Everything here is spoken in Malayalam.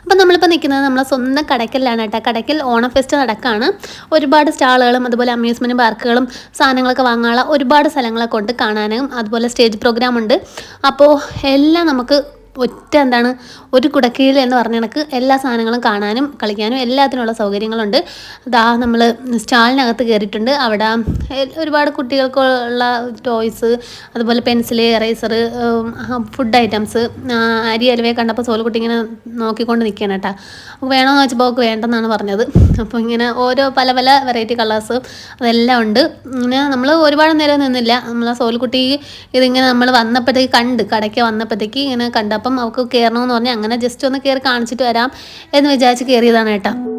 അപ്പം നമ്മളിപ്പോൾ നിൽക്കുന്നത് നമ്മളെ സ്വന്തം കടയ്ക്കലാണ് കേട്ടോ. കടയ്ക്കൽ ഓണം ഫെസ്റ്റ് നടക്കുകയാണ് ഒരുപാട് സ്റ്റാളുകളും അതുപോലെ അമ്യൂസ്മെന്റ് പാർക്കുകളും സാധനങ്ങളൊക്കെ വാങ്ങാനുള്ള ഒരുപാട് സ്ഥലങ്ങളൊക്കെ ഉണ്ട് കാണാനും. അതുപോലെ സ്റ്റേജ് പ്രോഗ്രാം ഉണ്ട്. അപ്പോൾ എല്ലാം നമുക്ക് ഒറ്റ എന്താണ് ഒരു കുടക്കീഴിൽ എന്ന് പറഞ്ഞ കണക്ക് എല്ലാ സാധനങ്ങളും കാണാനും കളിക്കാനും എല്ലാത്തിനുള്ള സൗകര്യങ്ങളുണ്ട്. ദാ നമ്മൾ സ്റ്റാളിനകത്ത് കയറിയിട്ടുണ്ട് അവിടെ ഒരുപാട് കുട്ടികൾക്കുള്ള ടോയ്സ് അതുപോലെ പെൻസിൽ എറേസർ ഫുഡ് ഐറ്റംസ് അരി അലുവയെ കണ്ടപ്പോൾ സോലുകുട്ടി ഇങ്ങനെ നോക്കിക്കൊണ്ട് നിൽക്കുകയാണ് കേട്ടോ. വേണമെന്ന് വെച്ചപ്പോൾ അവൾക്ക് വേണ്ടെന്നാണ് പറഞ്ഞത്. അപ്പോൾ ഇങ്ങനെ ഓരോ പല പല വെറൈറ്റി കളേഴ്സ് അതെല്ലാം ഉണ്ട്. ഇങ്ങനെ നമ്മൾ ഒരുപാട് നേരം നിന്നില്ല. നമ്മൾ കുട്ടി ഇതിങ്ങനെ നമ്മൾ വന്നപ്പോഴത്തേക്ക് കണ്ട് കടയ്ക്ക് വന്നപ്പോഴത്തേക്ക് ഇങ്ങനെ കണ്ടപ്പം അവൾക്ക് കയറണമെന്ന് പറഞ്ഞാൽ അങ്ങനെ ജസ്റ്റ് ഒന്ന് കയറി കാണിച്ചിട്ട് വരാം എന്ന് വിചാരിച്ച് കയറിയതാണ് കേട്ടോ